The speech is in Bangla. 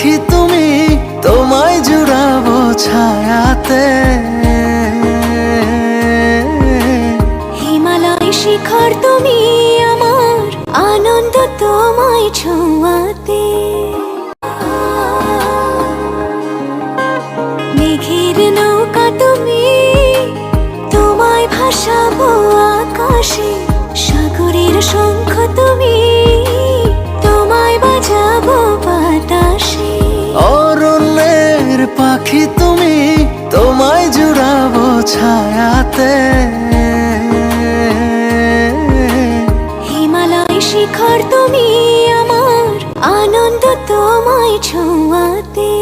পাখি তুমি তোমায় জুড়াবো ছায়াতে। হিমালয় শিখর তুমি আমার আনন্দ তোমায় ছোঁয়াতে। ছায়াতে হিমালয় শিখর তুমি আমার আনন্দ তোমায় ছোঁয়াতে।